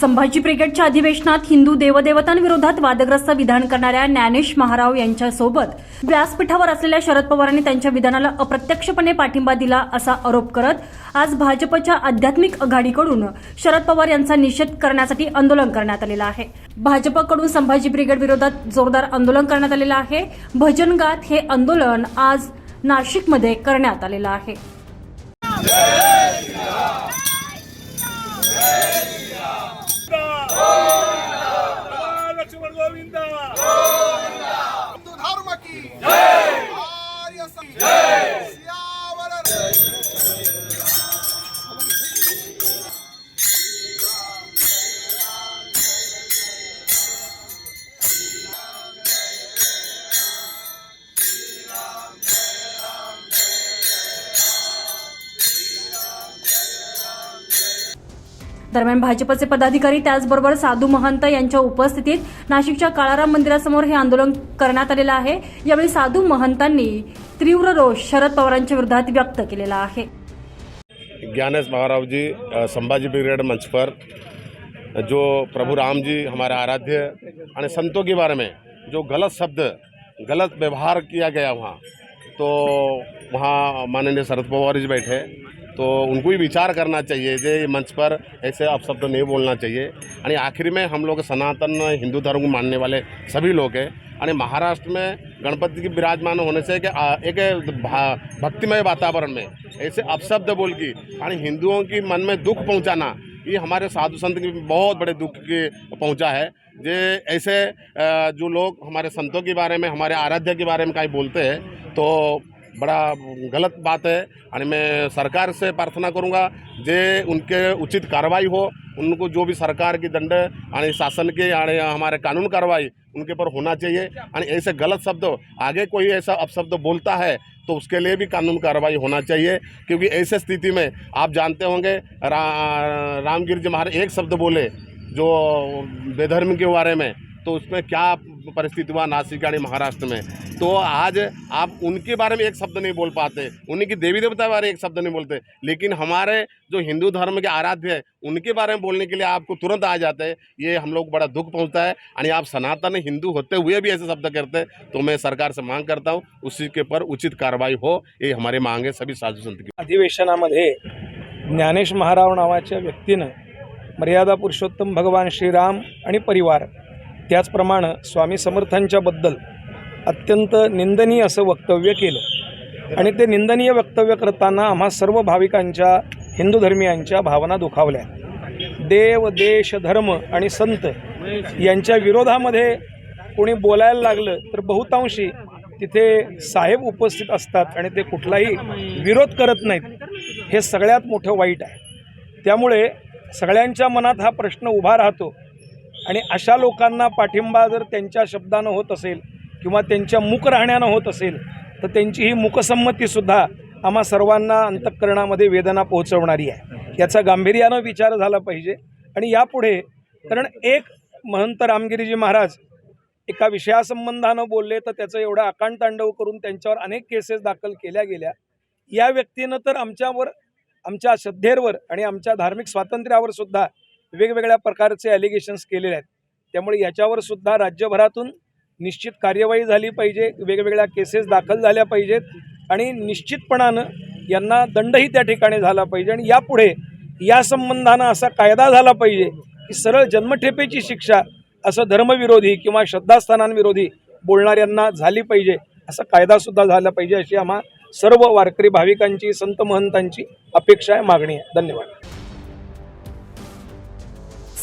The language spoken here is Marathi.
संभाजी ब्रिगेडच्या अधिवेशनात हिंदू देवदेवतांविरोधात वादग्रस्त विधान करणाऱ्या ज्ञानेश महाराव यांच्यासोबत व्यासपीठावर असलेल्या शरद पवारांनी त्यांच्या विधानाला अप्रत्यक्षपणे पाठिंबा दिला असा आरोप करत आज भाजपच्या आध्यात्मिक आघाडीकडून शरद पवार यांचा निषेध करण्यासाठी आंदोलन करण्यात आलेलं आहे. भाजपकडून संभाजी ब्रिगेड विरोधात जोरदार आंदोलन करण्यात आलेलं आहे. भजनगात हे आंदोलन आज नाशिकमध्ये करण्यात आलेलं आहे. दरम्यान भाजपचे पदाधिकारी त्याचबरोबर साधू महंत यांच्या उपस्थितीत नाशिकच्या काळाराम मंदिरासमोर हे आंदोलन करण्यात आलेलं आहे. यावेळी साधू महंतांनी तीव्र रोष शरद पवारांच्या विरोधात व्यक्त केलेला आहे. ज्ञानेश महाराव जी संभाजी ब्रिगेड मंच पर जो प्रभु राम जी हमारे आराध्य आणि संतों के बारे में जो गलत शब्द गलत व्यवहार किया गया वहाँ तो वहाँ माननीय शरद पवार जी बैठे। तो उनको भी विचार करना चाहिए, जे मंच पर ऐसे अपशब्द नहीं बोलना चाहिए। और आखिर में हम लोग सनातन हिंदू धर्म को मानने वाले सभी लोग हैं। आणि महाराष्ट्र में गणपति की विराजमान होने से एक एक भक्तिमय वातावरण में ऐसे अपशब्द बोल की और हिंदुओं की मन में दुख पहुंचाना, ये हमारे साधु संत की बहुत बड़े दुख के पहुँचा है। जे ऐसे जो लोग हमारे संतों के बारे में, हमारे आराध्य के बारे में कहीं बोलते हैं तो बड़ा गलत बात है। और मैं सरकार से प्रार्थना करूँगा जे उनके उचित कार्रवाई हो उनको जो भी सरकार की दंड और शासन के और हमारे कानून कार्रवाई उनके ऊपर होना चाहिए। और ऐसे गलत शब्द आगे कोई ऐसा अपशब्द बोलता है तो उसके लिए भी कानून कार्रवाई होना चाहिए। क्योंकि ऐसे स्थिति में आप जानते होंगे रा, रामगिर जी महाराज एक शब्द बोले जो बेधर्म के बारे में तो उसमें क्या परिस्थिति हुआ नासिक यानी महाराष्ट्र में। तो आज आप उनके बारे में एक शब्द नहीं बोल पाते। उन्हीं की देवी देवता के बारे में एक शब्द नहीं बोलते। लेकिन हमारे जो हिंदू धर्म के आराध्य है, उनके बारे में बोलने के लिए आपको तुरंत आ जाते हैं। ये हम लोग बड़ा दुख पहुँचता है। और आप सनातन हिंदू होते हुए भी ऐसे शब्द करते तो मैं सरकार से मांग करता हूँ, उसी के ऊपर उचित कार्रवाई हो, ये हमारी मांग है सभी साधु संत की। अधिवेशनामध्ये ज्ञानेश महाराव नावाच्या व्यक्तीनं मर्यादा पुरुषोत्तम भगवान श्रीराम आणि परिवार त्याचप्रमाणे स्वामी समर्थांच्याबद्दल अत्यंत निंदनीय असं वक्तव्य केलं. आणि ते निंदनीय वक्तव्य करताना आम्हा सर्व भाविकांच्या हिंदू धर्मियांच्या भावना दुखावल्या. देव देश धर्म आणि संत यांच्या विरोधामध्ये कोणी बोलायला लागलं तर बहुतांशी तिथे साहेब उपस्थित असतात आणि ते कुठलाही विरोध करत नाहीत. हे सगळ्यात मोठं वाईट आहे. त्यामुळे सगळ्यांच्या मनात हा प्रश्न उभा राहतो. आणि अशा लोकांना पाठिंबा जर त्यांच्या शब्दानं होत असेल किंवा त्यांच्या मूक राहण्यानं होत असेल तर त्यांची ही मुकसंमतीसुद्धा आम्हा सर्वांना अंतःकरणामध्ये वेदना पोहोचवणारी आहे. याचा गांभीर्यानं विचार झाला पाहिजे. आणि यापुढे कारण एक महंत रामगिरीजी महाराज एका विषयासंबंधानं बोलले तर त्याचं एवढं आकांतांडव करून त्यांच्यावर अनेक केसेस दाखल केल्या गेल्या. या व्यक्तीनं तर आमच्यावर आमच्या श्रद्धेवर आणि आमच्या धार्मिक स्वातंत्र्यावर सुद्धा वेगवेगळ्या प्रकारचे ॲलिगेशन्स केलेले आहेत. त्यामुळे याच्यावर सुद्धा राज्यभरातून निश्चित कार्यवाही झाली पाहिजे वेगवेगळ्या केसेस दाखल झाल्या पाहिजेत आणि निश्चितपणानं यांना दंडही त्या ठिकाणी झाला पाहिजे आणि यापुढे या संबंधानं असा कायदा झाला पाहिजे की सरळ जन्मठेपेची शिक्षा असं धर्मविरोधी किंवा श्रद्धास्थानांविरोधी बोलणाऱ्यांना झाली पाहिजे असा कायदासुद्धा झाला पाहिजे अशी आम्हा सर्व वारकरी भाविकांची संत महंतांची अपेक्षा आहे मागणी आहे. धन्यवाद.